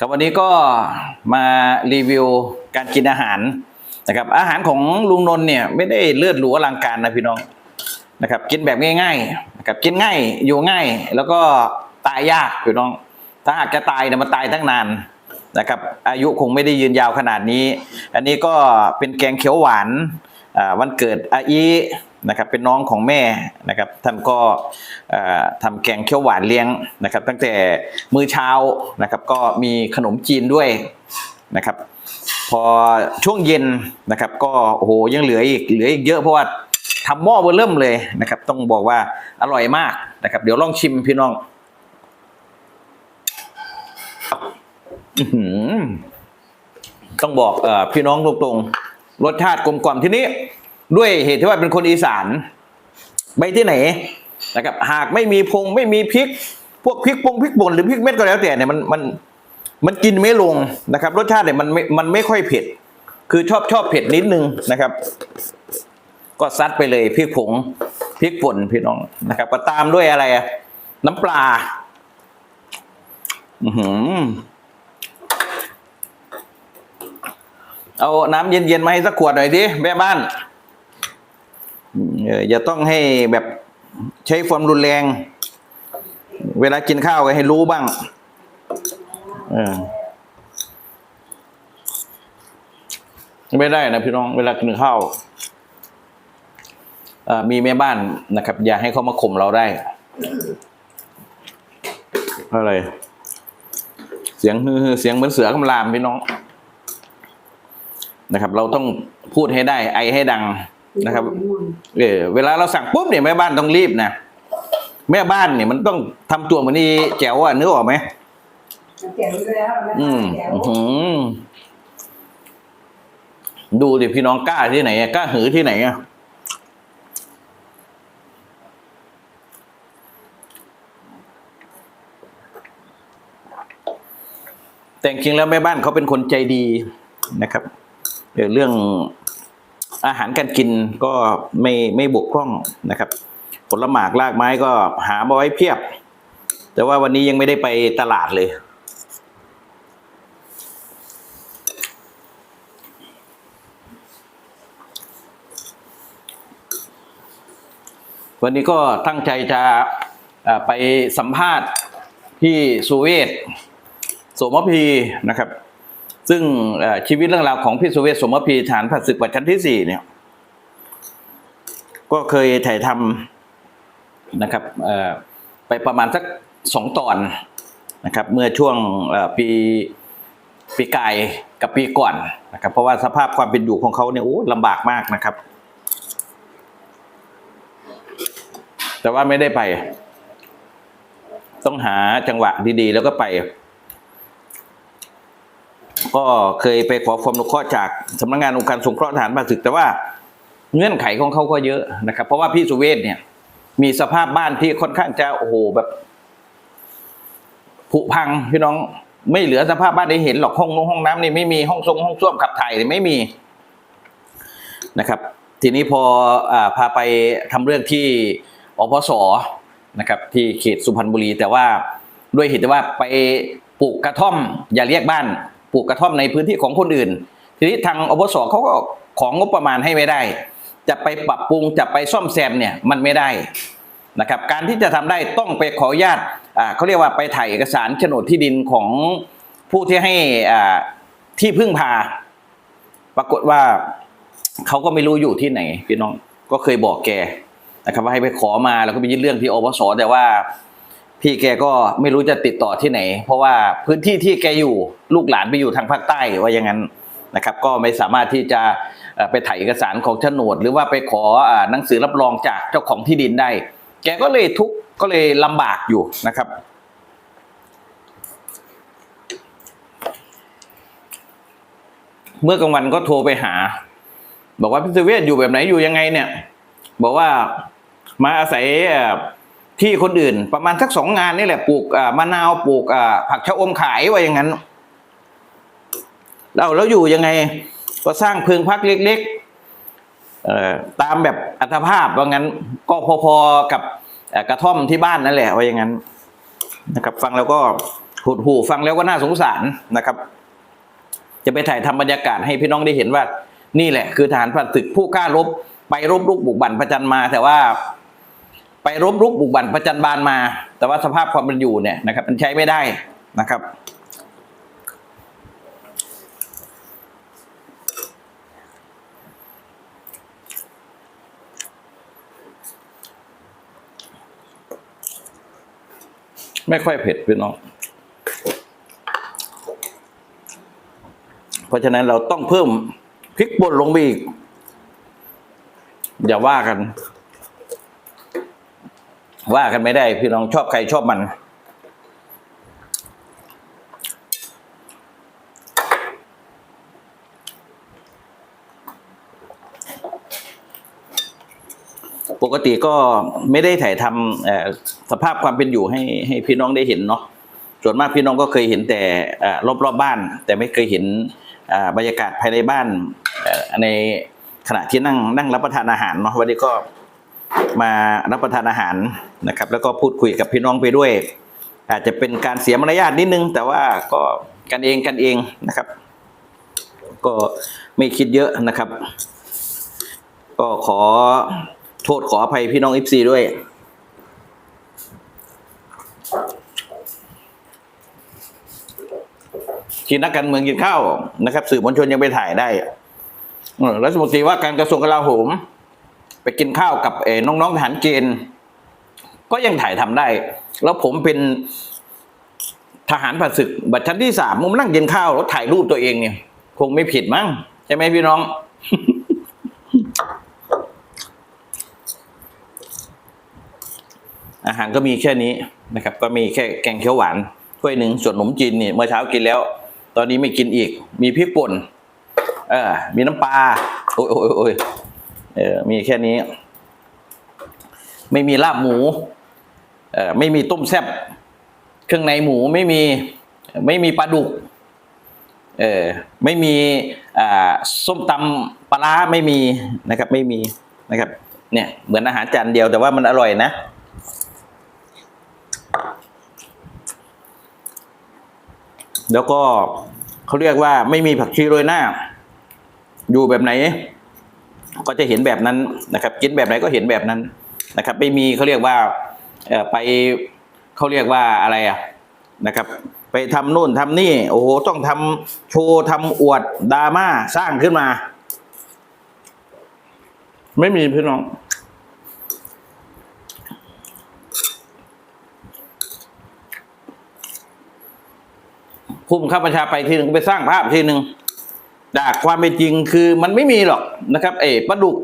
ครับวันนี้ก็มารีวิวการกินอาหารนะครับ อาหารของลุงนนท์เนี่ยไม่ได้เลือดหรูอลังการนะพี่น้องนะครับ กินแบบง่ายๆนะครับกินง่ายอยู่ง่าย แล้วก็ตายยากพี่น้อง ถ้าหากจะตายเนี่ยมันตายตั้งนานนะครับ อายุคงไม่ได้ยืนยาวขนาดนี้ อันนี้ก็เป็นแกงเขียวหวานวันเกิดอาอี นะครับเป็นน้องของแม่นะครับท่านก็เอ่อทำแกงเขียวหวานเลี้ยงนะครับ ตั้งแต่มื้อเช้านะครับ ก็มีขนมจีนด้วยนะครับ พอช่วงเย็นนะครับ ก็โอ้โหยังเหลืออีกเหลืออีกเยอะเพราะว่าทำหม้อเบอร์เริ่มเลยนะครับ ต้องบอกว่าอร่อยมากนะครับ เดี๋ยวลองชิมพี่น้องต้องบอกอพี่น้องตรงๆรสชาติกลมกล่อมที่นี้ ด้วยเหตุที่ว่าเป็นคนอีสาน ไปที่ไหนนะครับหากไม่มีพงไม่มีพริก พวกพริกปงพริกป่นหรือพริกเม็ดก็แล้วแต่เนี่ยมันมันมันกินไม่ลงนะครับ รสชาติเนี่ยมันไม่มันไม่ค่อยเผ็ด คือชอบชอบเผ็ดนิดนึงนะครับ ก็ซัดไปเลยพริกผงพริกป่นพี่น้องนะครับก็ตามด้วยอะไรอะน้ำปลาอือเอาน้ำเย็นๆมาให้สักขวดหน่อยดิแม่บ้าน เอออย่าต้องให้แบบใช้ความรุนแรง เวลากินข้าวก็ให้รู้บ้างเออไม่ได้นะพี่น้องเวลากินข้าวมีแม่บ้านนะครับ อย่าให้เขามาข่มเราได้ อะไร เสียงฮือๆเสียงเหมือนเสือคำรามพี่น้อง นะครับ เราต้องพูดให้ได้ ไอให้ดัง นะครับเออเวลาเราสั่งปุ๊บเนี่ยแม่บ้านต้องรีบนะแม่บ้านเนี่ยมันต้องทำตัวเหมือนนี่แจ๋วอะนึกออกไหมแจ๋วอยู่แล้วนะอืมแจ๋วอื้อหือดูดิพี่น้องกล้าที่ไหนอะกล้าหือที่ไหนอะแต่จริงๆแล้วแม่บ้านเขาเป็นคนใจดีนะครับเดี๋ยวเรื่อง อาหารการกินก็ไม่ไม่บกพร่องนะครับ ผลหมากรากไม้ก็หามาไว้เพียบ แต่ว่าวันนี้ยังไม่ได้ไปตลาดเลยวันนี้ก็ตั้งใจจะไปสัมภาษณ์พี่สุเวศสมพีนะครับ ซึ่งชีวิตเรื่องราวของพี่สุเวศสมพีฐานผัดศึกปัดชั้นที่สี่เนี่ย ก็เคยถ่ายทำนะครับไปประมาณสักสองตอนนะครับ เมื่อช่วงปีปีกายกับปีก่อนนะครับ เพราะว่าสภาพความเป็นอยู่ของเขาเนี่ยโอ้ลำบากมากนะครับ แต่ว่าไม่ได้ไป ต้องหาจังหวะดีๆ แล้วก็ไป ก็เคยไปขอความอนุเคราะห์จากสำนักงานองค์การสงเคราะห์ทหารผ่านศึกแต่ว่าเงื่อนไขของเขาก็เยอะนะครับ เพราะว่าพี่สุเวศเนี่ย มีสภาพบ้านที่ค่อนข้างจะโอ้โหแบบผุพังพี่น้องไม่เหลือสภาพบ้านได้เห็นหรอกห้องนงห้องน้ำนี่ไม่มีห้องทรงห้องส้วมขับถ่ายนี่ไม่มีนะครับ ทีนี้พออพาไปทำเรื่องที่อพสนะครับ ที่เขตสุพรรณบุรี แต่ว่าด้วยเหตุว่าไปปลูกกระท่อม อย่าเรียกบ้าน ลูกกระท่อมในพื้นที่ของคนอื่น ทีนี้ทางอพสเขาก็ของงบประมาณให้ไม่ได้ จะไปปรับปรุงจะไปซ่อมแซมเนี่ยมันไม่ได้นะครับการที่จะทำได้ต้องไปขออนุญาตอ่าเขาเรียกว่าไปถ่ายเอกสารโฉนดที่ดินของผู้ที่ให้อ่าที่พึ่งพา ปรากฏว่าเขาก็ไม่รู้อยู่ที่ไหนพี่น้องก็เคยบอกแกนะครับว่าให้ไปขอมาแล้วก็ไปยื่นเรื่องที่อปสแต่ว่า พี่แกก็ไม่รู้จะติดต่อที่ไหน เพราะว่าพื้นที่ที่แกอยู่ลูกหลานไปอยู่ทางภาคใต้ว่าอย่างนั้นนะครับ ก็ไม่สามารถที่จะไปถ่ายเอกสารของโฉนด หรือว่าไปขอหนังสือรับรองจากเจ้าของที่ดินได้ แกก็เลยทุกก็เลยลำบากอยู่นะครับเมื่อกลางวันก็โทรไปหา บอกว่าพี่สุเวศอยู่แบบไหนอยู่ยังไงเนี่ย บอกว่ามาอาศัยอ ที่คนอื่น ประมาณสักสองงานนี่แหละปลูกมะนาวปลูกผักชะอมขายว่าอย่างนั้นเราแล้วอยู่ยังไงก็สร้างเพิงพักเล็กๆตามแบบอัตภาพว่างั้น ก็พอๆกับกระท่อมที่บ้านนั่นแหละว่าอย่างนั้นนะครับ ฟังแล้วก็หดหูฟังแล้วก็น่าสงสารนะครับ จะไปถ่ายทำบรรยากาศให้พี่น้องได้เห็นว่า นี่แหละ คือทหารผ่านศึกผู้กล้ารบไปรบรุกบุกบั่นประจันมาแต่ว่า ไปรบรุกบุกบั่นประจันบานมา แต่ว่าสภาพความเป็นอยู่เนี่ยนะครับ มันใช้ไม่ได้นะครับ ไม่ค่อยเผ็ดพี่น้องเพราะฉะนั้นเราต้องเพิ่มพริกป่นลงไปอีก อย่าว่ากัน ว่ากันไม่ได้ พี่น้องชอบใครชอบมัน ปกติก็ไม่ได้ถ่ายทำสภาพความเป็นอยู่ให้ให้พี่น้องได้เห็นเนาะส่วนมากพี่น้องก็เคยเห็นแต่รอบรอบบ้าน แต่ไม่เคยเห็นบรรยากาศภายในบ้านในขณะที่นั่งนั่งรับประทานอาหารเนาะวันนี้ก็ มารับประทานอาหารนะครับ แล้วก็พูดคุยกับพี่น้องไปด้วย อาจจะเป็นการเสียมารยาทนิดนึง แต่ว่าก็กันเองกันเองนะครับ ก็ไม่คิดเยอะนะครับ ก็ขอโทษขออภัยพี่น้องอิฟซีด้วยกินนักการเมืองกินข้าวนะครับ สื่อมวลชนยังไปถ่ายได้รัฐมนตรีว่าการกระทรวงกลาโหม ไปกินข้าวกับเอน้องๆทหารเกณฑ์ ก็ยังถ่ายทำได้ แล้วผมเป็นทหารผ่านศึก บัตรชั้นที่สามผมนั่งกินข้าวแล้วถ่ายรูปตัวเองเนี่ย คงไม่ผิดมั้งใช่ไหมพี่น้อง อาหารก็มีแค่นี้นะครับ ก็มีแค่แกงเขียวหวานถ้วยหนึ่งส่วนขนมจีนนี่เมื่อเช้ากินแล้ว ตอนนี้ไม่กินอีก มีพริกป่น เออมีน้ำปลาโอ้ยโอ้ยโอ้ย เออมีแค่นี้ ไม่มีลาบหมูเออไม่มีต้มแซ่บเครื่องในหมูไม่มีไม่มีปลาดุกเออไม่มีอ่าส้มตำปลาร้าไม่มีนะครับ ไม่มีนะครับ เนี่ยเหมือนอาหารจานเดียวแต่ว่ามันอร่อยนะแล้วก็เขาเรียกว่าไม่มีผักชีโรยหน้า อยู่แบบไหน ก็จะเห็นแบบนั้นนะครับ กินแบบไหนก็เห็นแบบนั้นนะครับ ไม่มีเขาเรียกว่าไปเขาเรียกว่าอะไรอะนะครับ ไปทำนู่นทำนี่ โอ้โหต้องทำโชว์ทำอวดดราม่าสร้างขึ้นมา ไม่มีพี่น้องผู้บังคับบัญชาไปทีหนึ่งไปสร้างภาพทีหนึ่ง จากความเป็นจริงคือมันไม่มีหรอกนะครับเอ๋ปลาดุก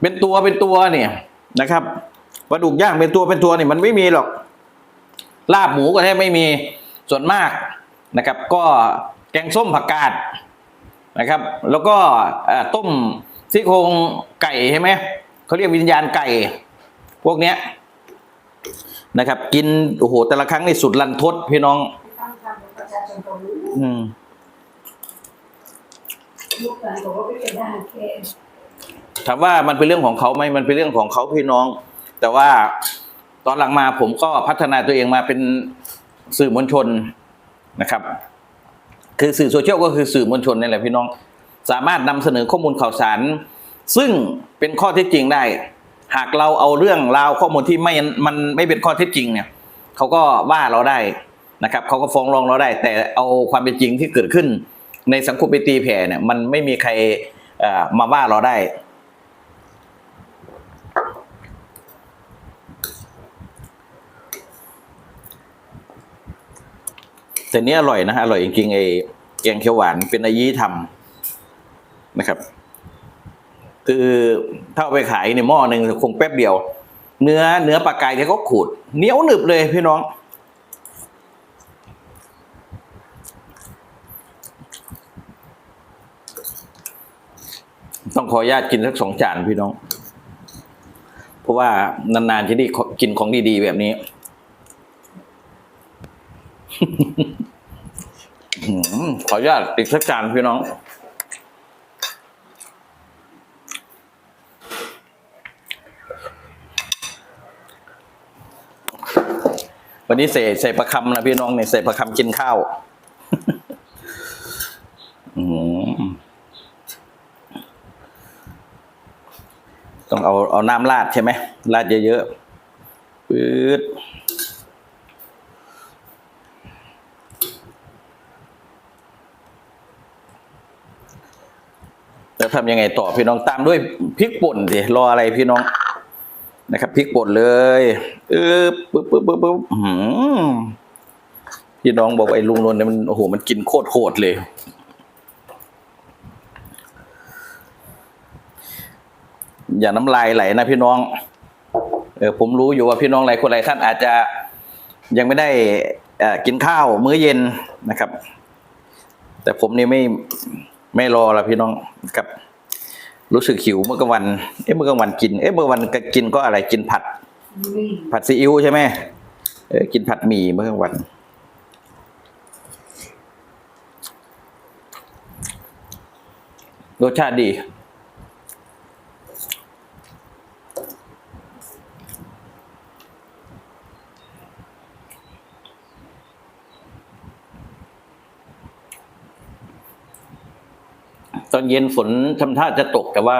เป็นตัวเป็นตัวเนี่ยนะครับปลาดุกย่างเป็นตัวเป็นตัวเนี่ยมันไม่มีหรอก ลาบหมูก็แทบไม่มีส่วนมากนะครับ ก็แกงส้มผักกาดนะครับ แล้วก็ต้มซี่โครงไก่ใช่ไหมเขาเรียกวิญญาณไก่ พวกเนี้ยนะครับ กินโอ้โหแต่ละครั้งนี่สุดลันทดพี่น้อง อืม ลูกหลานบอกว่าไม่เป็นทหารเกณฑ์ถามว่ามันเป็นเรื่องของเขาไหมมันเป็นเรื่องของเขาพี่น้อง แต่ว่าตอนหลังมาผมก็พัฒนาตัวเองมาเป็นสื่อมวลชนนะครับ คือสื่อโซเชียลก็คือสื่อมวลชนนี่แหละพี่น้อง สามารถนำเสนอข้อมูลข่าวสาร ซึ่งเป็นข้อเท็จจริงได้ หากเราเอาเรื่องราวข้อมูลที่ไม่มันไม่เป็นข้อเท็จจริงเนี่ยเขาก็ว่าเราได้นะครับเขาก็ฟ้องร้องเราได้ แต่เอาความเป็นจริงที่เกิดขึ้น ในสังคมไปตีแผ่เนี่ยมันไม่มีใครมาว่าเราได้ แต่เนี้อร่อยนะอร่อยจริงๆไอ้แกงเขียวหวานเป็นอายีทำนะครับ คือถ้าเอาไปขายในหม้อหนึ่งคงแป๊บเดียว เนื้อเนื้อปลากายที่เขาขูดเหนียวหนึบเลยพี่น้อง ต้องขออนุญาตกินสักสองจานพี่น้อง เพราะว่านานๆจะได้กินของดีๆแบบนี้ขออนุญาตอีกสักจานพี่น้องวันนี้ใส่ใส่ประคำนะพี่น้องเนี่ยใส่ประคำกินข้าว อืม ต้องเอาเอาน้ำราดใช่ไหมราดเยอะๆปื๊ดแล้วทำยังไงต่อพี่น้องตามด้วยพริกป่นสิรออะไรพี่น้องนะครับพริกป่นเลยเออปึ๊บปึ๊บปึ๊บปึ๊บพี่น้องบอกไอ้ลุงนนท์เนี่ยมันโอ้โหมันกินโคตรโคตรเลย อย่าน้ำลายไหลนะพี่น้องเออผมรู้อยู่ว่าพี่น้องหลายคนหลายท่านอาจจะยังไม่ได้กินข้าวมื้อเย็นนะครับ แต่ผมนี่ไม่ไม่รอละพี่น้องครับ รู้สึกหิวเมื่อกลางวัน เอ๊ะเมื่อกลางวันกิน เอ๊ะเมื่อกลางวันกินก็อะไรกินผัด ผัดซีอิ๊วใช่ไหมเออกินผัดหมี่เมื่อกลางวันรสชาติดี เย็นฝนทำท่าจะตกแต่ว่า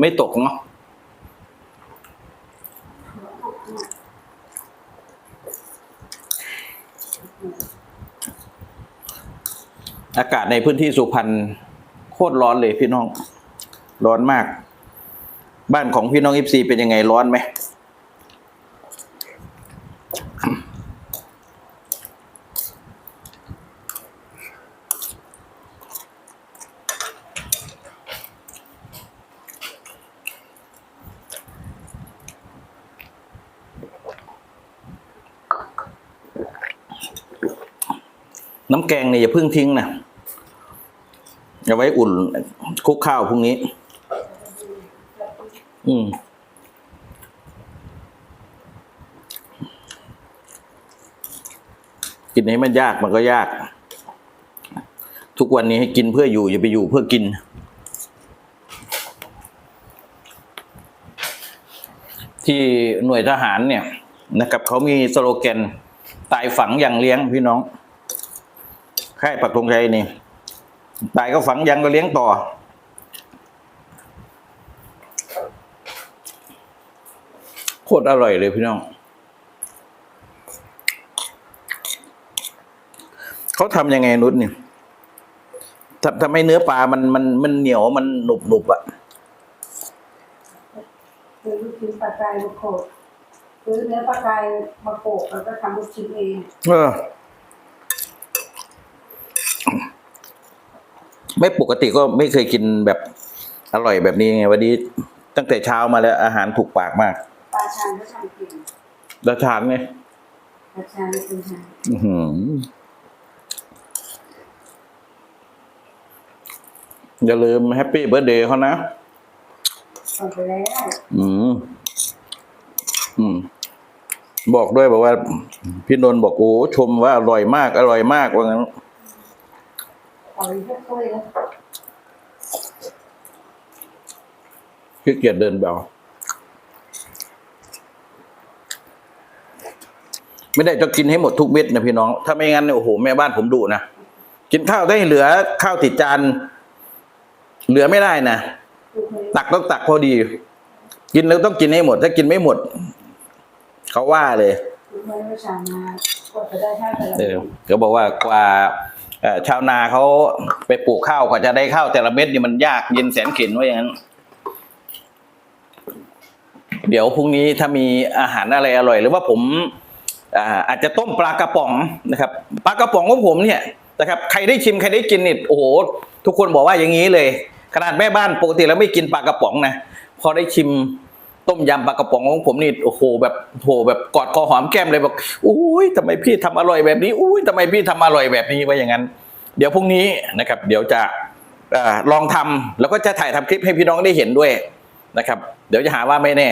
ไม่ตกเนาะอากาศในพื้นที่สุพรรณโคตรร้อนเลยพี่น้อง ร้อนมาก บ้านของพี่น้องอิฟซีเป็นยังไงร้อนไหม น้ำแกงเนี่ยอย่าเพิ่งทิ้งนะเอาไว้อุ่นคุกข้าวพรุ่งนี้ อืมกินให้มันยากมันก็ยาก ทุกวันนี้ให้กินเพื่ออยู่ อย่าไปอยู่เพื่อกิน ที่หน่วยทหารเนี่ยนะครับเขามีสโลแกนตายฝังอย่างเลี้ยงพี่น้อง ค่ายปักธงชัยนี่ ตายก็ฝังยังก็เลี้ยงต่อ โคตรอร่อยเลยพี่น้อง เขาทำยังไงนุชนี่ทำทำให้เนื้อปลามันมันมันเหนียวมันหนุบหนุบๆอะซื้อลูกชิ้นปลากรายมาโขลกซื้อเนื้อปลากรายมาโขลกแล้วก็ทำลูกชิ้นเอง เออ ไม่ปกติก็ไม่เคยกินแบบอร่อยแบบนี้ไงวันนี้ตั้งแต่เช้ามาแล้วอาหารถูกปากมากปลาชานก็ทำกินแล้วทานไงปลาชานเป็นชานอื้อหืออย่าลืมแฮปปี้เบิร์ดเดย์เขานะส่งไปแล้วอืม อืม บอกด้วยบอกว่า พี่นนท์บอกโอ้ชมว่าอร่อยมาก อร่อยมากว่างั้น ขี้เกียจเดินเบาไม่ได้จะกินให้หมดทุกเม็ดนะพี่น้อง ถ้าไม่งั้นเนี่ยโอ้โหแม่บ้านผมดุนะ กินข้าวได้เหลือข้าวติดจาน เหลือไม่ได้นะลูกเลยตักต้องตักพอดี กินแล้วต้องกินให้หมด ถ้ากินไม่หมด เขาว่าเลยลูกเลยปลาชานมากว่าจะได้ข้าวแต่ละเออเขาบอกว่ากว่าเอ่อ ชาวนาเขาไปปลูกข้าวกว่าจะได้ข้าวแต่ละเม็ดนี่มันยากเย็นแสนเข็นว่าอย่างนั้น เดี๋ยวพรุ่งนี้ถ้ามีอาหารอะไรอร่อย หรือว่าผมอาอาจจะต้มปลากระป๋องนะครับปลากระป๋องของผมเนี่ยนะครับใครได้ชิมใครได้กินนี่โอ้โหทุกคนบอกว่าอย่างนี้เลย ขนาดแม่บ้านปกติแล้วไม่กินปลากระป๋องนะพอได้ชิม ต้มยำปลากระป๋องของผมนี่โอ้โหแบบโอ้โหแบบกอดคอหอมแก้มเลยบอกอุ้ยทำไมพี่ทำอร่อยแบบนี้อุ้ยทำไมพี่ทำอร่อยแบบนี้ว่าอย่างนั้น เดี๋ยวพรุ่งนี้นะครับ เดี๋ยวจะอลองทำแล้วก็จะถ่ายทำคลิปให้พี่น้องได้เห็นด้วยนะครับ เดี๋ยวจะหาว่าไม่แน่